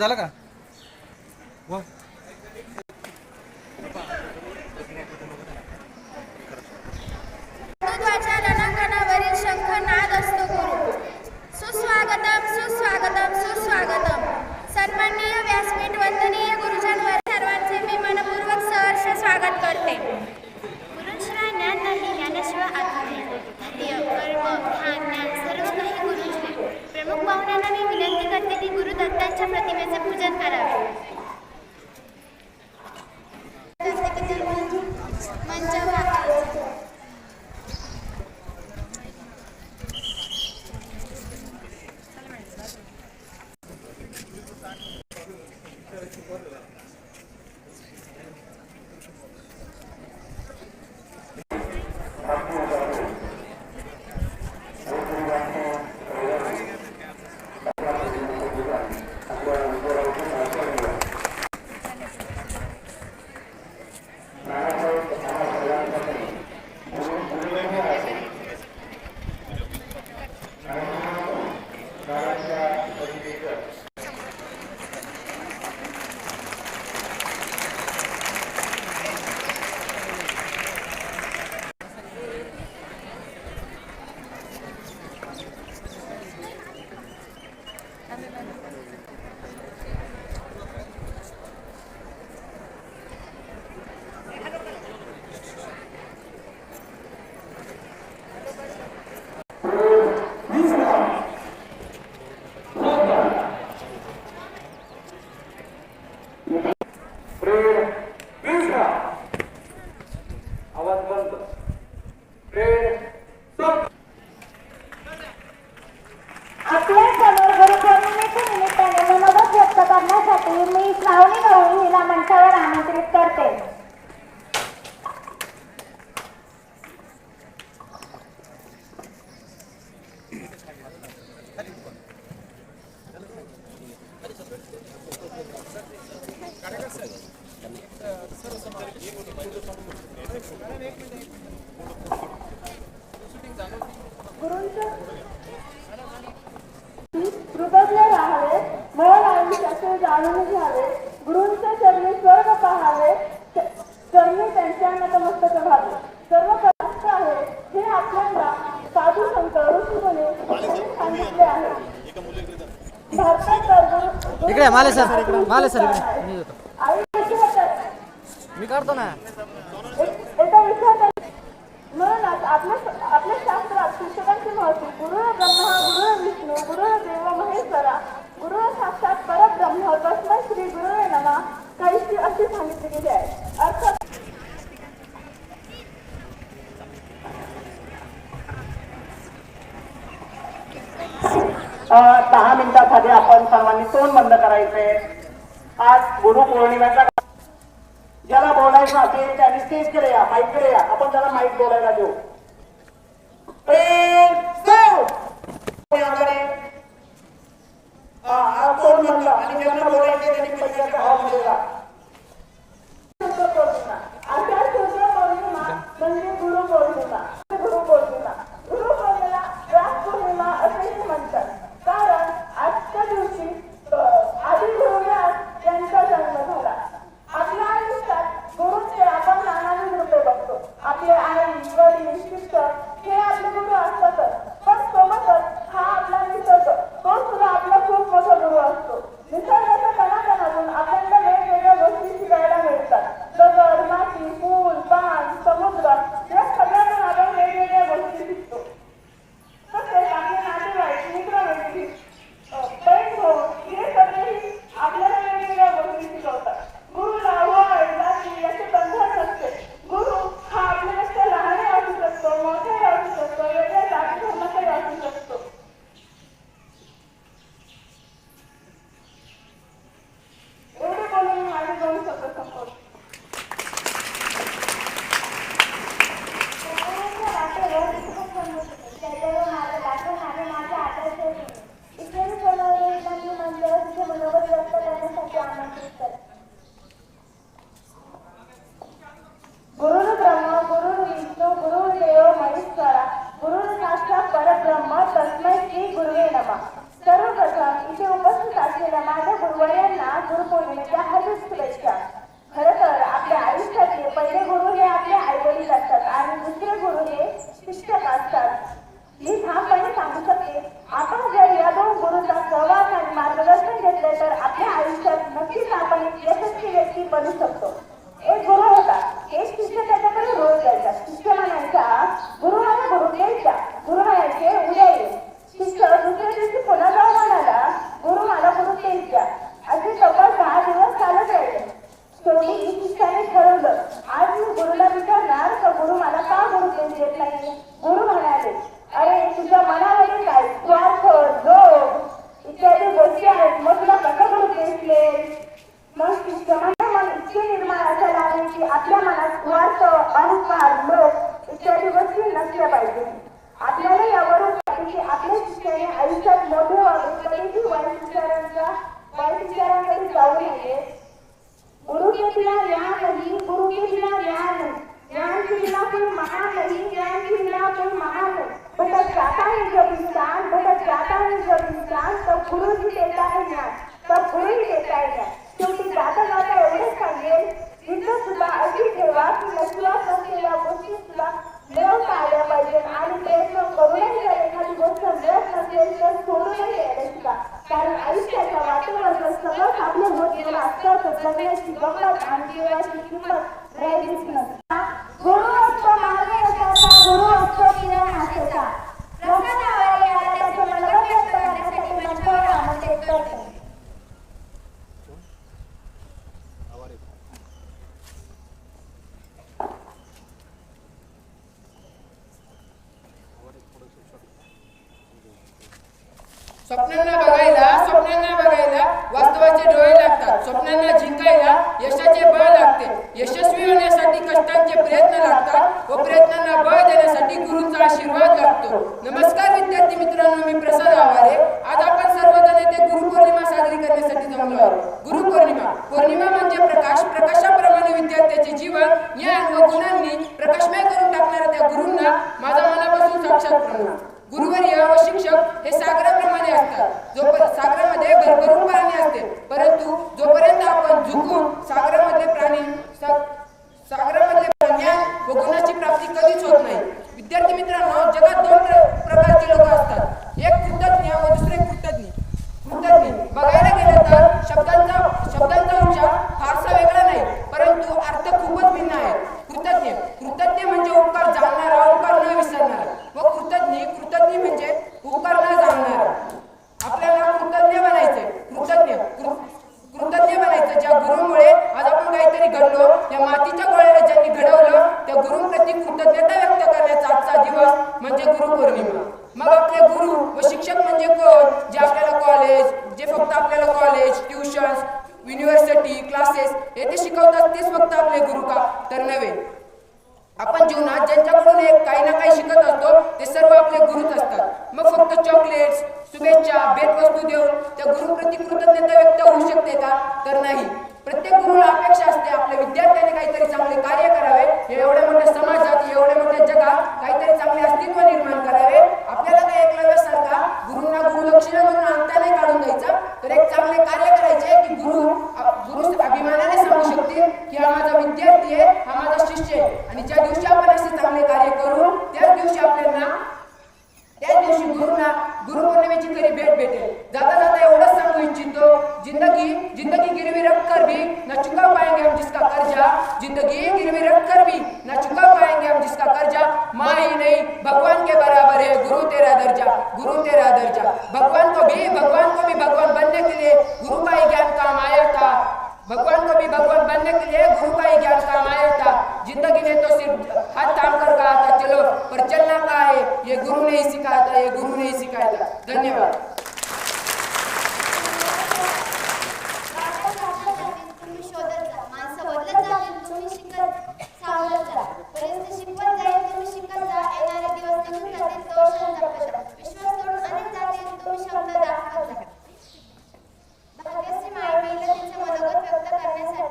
झालं का? मी श्रावणी गवळी हिला मंचावर आमंत्रित करते गुरूंचं कृतज्ञ राहावे मन आयुष्याचे जाणून घ्यावे गुरूंच्या चरणी स्वर्ग पाहावे च- चरणी त्यांच्या नतमस्तक व्हावे सर्व कष्ट आहे हे आपल्याला साधू संत ऋषीमुनी सांगितले आहे भारतात तर गुरु- गुरु- इकडे माले सर माले सर इकडे. मी येतो. मी काढतो ना. म्हणूनच आपल्या आपल्या शास्त्रात शिक्षकांचे महत्त्व गुरु ब्रह्मा गुरु विष्णू गुरु देव महेश्वरा गुरु साक्षात परब्रह्म तस्मै श्री गुरु नमा. काहीशी अशी सांगितले गेले आहे. अर्थात मिनिटासाठी आपण सर्वांनी तोंड बंद करायचे आज गुरु पौर्णिमेचा ज्याला बोलायचं असेल त्यांनी स्टेजकडे या माईककडे या आपण त्याला माईक बोलायला देऊ. तोंड बंद आणि ज्यांना बोलायचे त्यांनी पैशाचा हा दिलेला शुद्ध पौर्णिमा अशा शुद्ध पौर्णिमा म्हणजे गुरु पौर्णिमा गुरु पौर्णिमा गुरु पौर्णिमा राज पौर्णिमा असेही म्हणतात कारण आजच्या दिवशी अं, आदी गुरुव्यास यांचा जन्म झाला आपल्या आयुष्यात गुरुचे आपण नानाविध रूपे बघतो आपले आई वडील शिक्षक हे आपले गुरु असतातच पण सोबतच हा आपला निसर्ग तो सुद्धा आपला खूप मोठा गुरु असतो निसर्गाच्या कणाकणातून आपल्याला वेगवेगळ्या गोष्टी शिकायला मिळतात दगड माती फूल पान समुद्र या सगळ्यांना आपण वेगवेगळ्या गोष्टी शिकतो तसेच आपले नातेवाईक मित्रमैत्री अ, बहीण भाऊ हे सगळेही आपल्याला वेगवेगळ्या गोष्टी शिकवतात गुरुला वय जाती याचे बंधन नसते गुरु हा आपल्यापेक्षा लहानही असू शकतो मोठाही असू शकतो वेगळ्या जाती धर्माचाही असू शकतो एवढे बोलून मी माझे दोन शब्द संपवतो गुरु ब्रह्म गुरु विष्णू गुरु देव महेश्वरा गुरु साक्षात परब्रह्म तस्मै श्री गुरुवे नमः सर्वप्रथम इथे उपस्थित असलेल्या माझ्या गुरुवर्यांना गुरुपौर्णिमेच्या हार्दिक शुभेच्छा खरं तर आपल्या आयुष्यातले पहिले गुरु हे आपले आई वडील असतात आणि दुसरे गुरु हे शिक्षक असतात. मी ठामपणे सांगू शकते आपण जर या दोन गुरुचा सहवास आणि मार्गदर्शन घेतले तर आपल्या आयुष्यात नक्कीच आपण एक यशस्वी व्यक्ती बनू शकतो. एक गुरु होता एक शिष्य त्याच्याकडे रोज द्यायचा शिष्य म्हणायचा गुरु मला गुरु द्यायचा गुरु म्हणायचे उद्या ये. शिष्य दुसऱ्या दिवशी पुन्हा जाऊ म्हणाला गुरु मला गुरु द्यायचा असे तब्बल दहा दिवस चालत राहिले शेवटी शिष्याने ठरवलं. आज मी गुरुला विचारणार गुरु मला का गुरु देत नाही गुरु म्हणाले अरे तुझ्या मनामध्ये काय स्वार्थ लोभ इत्यादी गोष्टी आहेत. मग तुला कसं गुरु मग शिष्य मन इतके निर्माण असायला हवे की आपल्या मनात स्वार्थ अहंकार लोभ इत्यादी गोष्टी नसल्या पाहिजे. आपल्याला यावरून की आपल्या शिष्याने आयुष्यात मोठे वाईट विचारांचा वाईट विचारांकडे जाऊ नये. गुरु के बिना ज्ञान नहीं गुरु के बिना ज्ञान ज्ञान के बिना कोई महान नहीं ज्ञान के बिना कोई महान भटक जाता है जब इंसान भटक जाता है जब इंसान तब गुरु ही देता है ज्ञान तब गुरु ही देता है ज्ञान शेवटी जाता जाता एवढंच सांगेल इथं सुद्धा अशी ठेवा की नशिबात नसलेल्या गोष्टी सुद्धा मिळवता आल्या पाहिजे आणि प्रयत्न करूनही जर एखादी गोष्ट मिळत नसेल तर सोडूनही शिका. कारण आयुष्याच्या सगळं होत गेलं असतं तर जगण्याची गंमत आणि किंमत राहिलीच गुरु असतो मार्ग यशाचा गुरु असतो किरण याला व्यक्त करण्यासाठी मंचावर आमंत्रित करतो स्वप्नांना बघायला स्वप्नांना बघायला वास्तवाचे डोळे लागतात. स्वप्नांना जिंकायला यशाचे बळ लागते. यशस्वी होण्यासाठी कष्टांचे प्रयत्न लागतात व प्रयत्नांना बळ देण्यासाठी गुरूंचा आशीर्वाद लागतो. नमस्कार विद्यार्थी मित्रांनो मी प्रसाद आवारे. आज आपण सर्वजण येथे गुरुपौर्णिमा साजरी करण्यासाठी जमलो आहोत. गुरुपौर्णिमा. पौर्णिमा म्हणजे प्रकाश. प्रकाशाप्रमाणे विद्यार्थ्याचे जीवन ज्ञान व गुणांनी प्रकाशमय करून टाकणाऱ्या त्या गुरूंना माझा मनापासून साक्षात प्रणाम. गुरुवर्य व शिक्षक हे सागराप्रमाणे असतात. जो सागरामध्ये भरभरून जे शिकवतात तेच फक्त आपले गुरु का? तर नव्हे. आपण जीवनात ज्यांच्याकडून एक काही ना काही शिकत असतो ते सर्व आपले गुरुच असतात. मग फक्त चॉकलेट्स शुभेच्छा भेटवस्तू देऊन त्या गुरुप्रती कृतज्ञता व्यक्त होऊ शकते का? तर नाही. प्रत्येक गुरुला अपेक्षा असते आपल्या विद्यार्थ्याने काहीतरी चांगले कार्य करावे एवढ्या मोठ्या समाजात एवढ्या मोठ्या जगात काहीतरी चांगले अस्तित्व निर्माण करावे. आपल्याला गुरुंना गुरुदक्षिणा म्हणून अंगठा नाही काढून द्यायचा तर एक चांगले कार्य करायचे की गुरु गुरु अभिमानाने सांगू शकते की हा माझा विद्यार्थी आहे हा माझा शिष्य आहे. आणि ज्या दिवशी आपण असे चांगले कार्य करू त्याच दिवशी आपल्याला त्याच दिवशी गुरुना गुरुपौर्णिमेची तरी भेट भेटेल. जाता जाता एवढंच सांगू इच्छितो जिंदगी जिंदगी गिरवी रक्त करवी न चुका पाएंगे हम जिसका कर्जा जिंदगी गिरवी रक्त करवी भी न गुरु तेरा दर्जा। भगवान को भी भगवान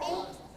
네.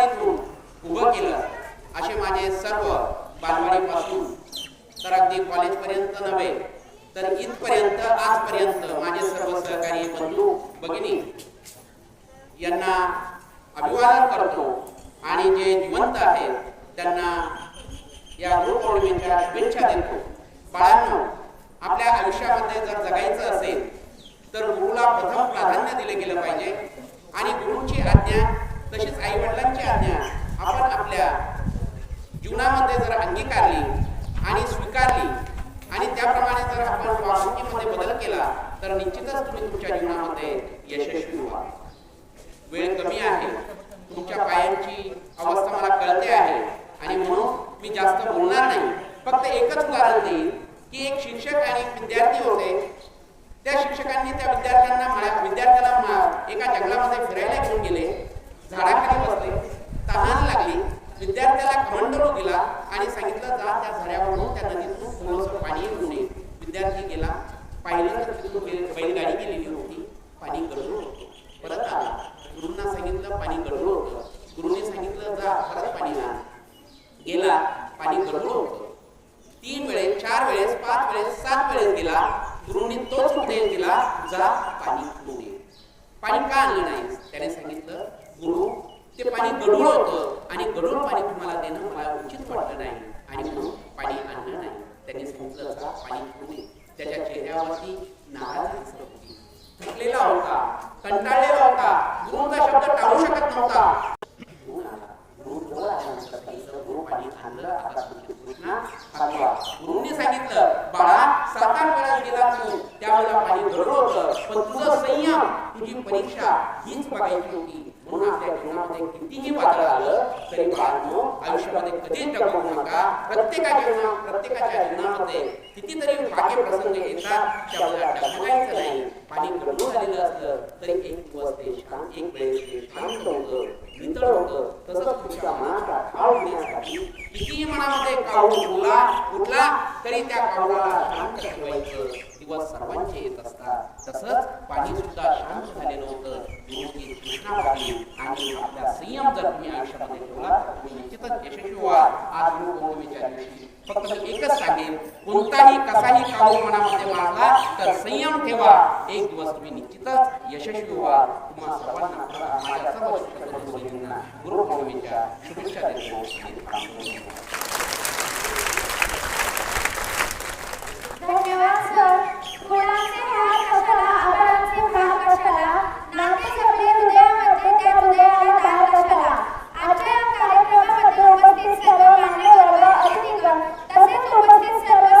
शिकवणीतून उभं केलं. असे माझे सर्व बालवाडीपासून तर अगदी कॉलेजपर्यंत नव्हे तर इथपर्यंत आजपर्यंत माझे सर्व सहकारी बंधू भगिनी यांना अभिवादन करतो आणि जे जिवंत आहेत त्यांना या गुरुपौर्णिमेच्या शुभेच्छा देतो. बाळांनो आपल्या आयुष्यामध्ये जर जगायचं असेल तर गुरुला प्रथम प्राधान्य दिले गेलं पाहिजे आणि गुरुची आज्ञा तशीच आई वडिलांची आज्ञा आपण आपल्या जीवनामध्ये जर अंगीकारली आणि स्वीकारली आणि त्याप्रमाणे जर आपण वागणुकीमध्ये बदल केला तर निश्चितच तुम्ही तुमच्या जीवनामध्ये यशस्वी व्हा वेळ कमी आहे तुमच्या पायांची अवस्था मला कळते आहे आणि म्हणून मी जास्त बोलणार नाही फक्त एकच उदाहरण देईन की एक शिक्षक आणि एक विद्यार्थी होते त्या शिक्षकांनी त्या विद्यार्थ्यांना मा- विद्यार्थ्याला मा- एका जंगलामध्ये फिरायला घेऊन गेले झाडाखाली बसले तहान लागली विद्यार्थ्याला कमंडलू दिला आणि सांगितलं जा त्या झऱ्यावरून त्या नदीतून थोडंसं पाणी घेऊन ये विद्यार्थी गेला पाहिलं तर तिथून बैल- बैलगाडी गेलेली होती पाणी गळून होतं परत आला गुरुंना सांगितलं पाणी गळून होतं गुरुने सांगितलं जा परत पाणी आण गेला पाणी गळून होतं तीन वेळेस चार वेळेस पाच वेळेस सात वेळेस गेला गुरुंनी तोच उपदेश दिला जा पाणी घेऊन ये पाणी का आणलं नाही त्याने सांगितलं गुरु ते पाणी गडूळ सर्व पाणी तुम्हाला देणं मला उचित वाटलं नाही. आणि म्हणून पाणी आणलं नाही. त्यांनी सांगितलं जा पाणी घेऊन त्याच्या चेहऱ्यावरती दिसत होती. थकलेला होता कंटाळलेला होता गुरुचा शब्द टाळू शकत नव्हता. सांगितलं, पाणी सांगितलं बाळा सात आठ वेळा गेला तू त्यावेळेला पाणी गळलं होतं. पण तुझं संयम तुझी परीक्षा हीच बघायची होती. म्हणून आपल्या जीवनामध्ये कितीही वादळ आलं तरी बाळांनो आयुष्यामध्ये कधीच डगमगू नका. प्रत्येकाच्या जीवनात प्रत्येकाच्या जीवनामध्ये कितीतरी भाग्य प्रसंग येतात त्यावेळेला डगमगायचं नाही. पाणी गळून झालेलं असलं तरी एक दिवस ते शांत एक वेळेस ते शांत होतं नितळ होतं तसंच तुमच्या मनाचा काळ घेण्यासाठी कितीही मनामध्ये उठला तरी त्या काळाला शांत ठेवायचं. दिवस सर्वांचे येत असतात. तसंच पाणी सुद्धा शांत झालेलं होतं. गुरुची कृष्णा पाहिली आणि आपला संयम जर तुम्ही आयुष्यामध्ये ठेवला. तुम्ही निश्चितच यशस्वी व्हाल. आज गुरु पौर्णिमेच्या दिवशी फक्त मी एकच सांगेन. कोणताही कसाही काळू मनामध्ये मारला तर संयम ठेवा. एक दिवस तुम्ही निश्चितच यशस्वी व्हाल. तुम्हा सर्वांना मला माझ्या सर्व शिक्षक बंधू शुभेच्छा देतो. सर्व मान्यवर व अतिथीगण तसेच उपस्थित सर्व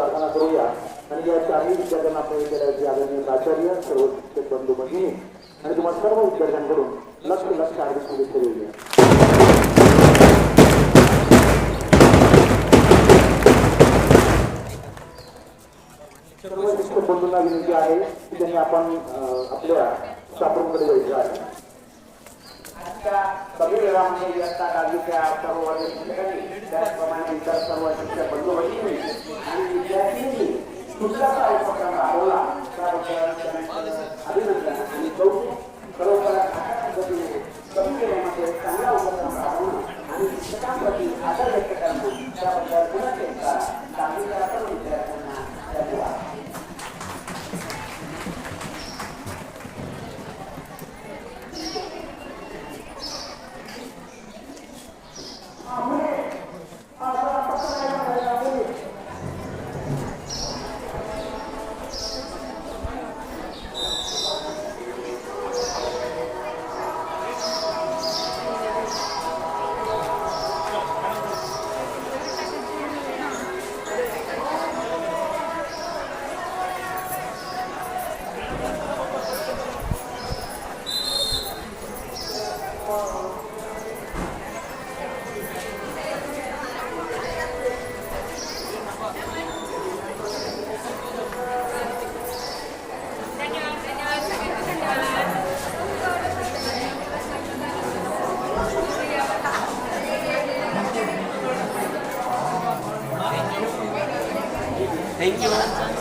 प्रार्थना करूया. आणि या चारही विद्यार्थ्यांना आपण विद्यालयाचे आदरणीय प्राचार्य सर्व शिक्षक बंधू भगिनी आणि तुम्हाला सर्व विद्यार्थ्यांकडून लक्ष लक्ष हार्दिक शुभेच्छा देऊया. सर्व शिक्षक बंधूंना विनंती आहे की त्यांनी आपण अं, आपल्या स्टाफरूमकडे जायचं आहे त्या कमी वेळामध्ये इयत्ता दहावीच्या सर्व वर्ग शिक्षकांनी त्याचप्रमाणे इतर सर्व शिक्षक बंधू भगिनी आणि विद्यार्थ्यांनी दुसऱ्याचा उपक्रम राबवला. त्याबद्दल अभिनंदन आणि कौतुक. खरोखर अशा पद्धतीने चांगला उपक्रम राबवणं आणि शिक्षकांप्रती आदर व्यक्त करणं त्याबद्दल पुन्हा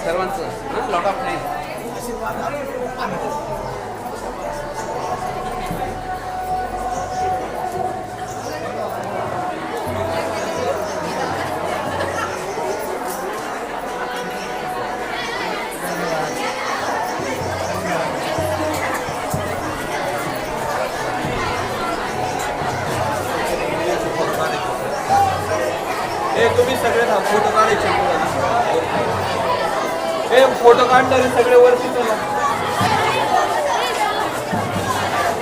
सर्वांचं लॉट ऑफ थँक्स हे फोटो काढायचे काढणारे सगळे वरती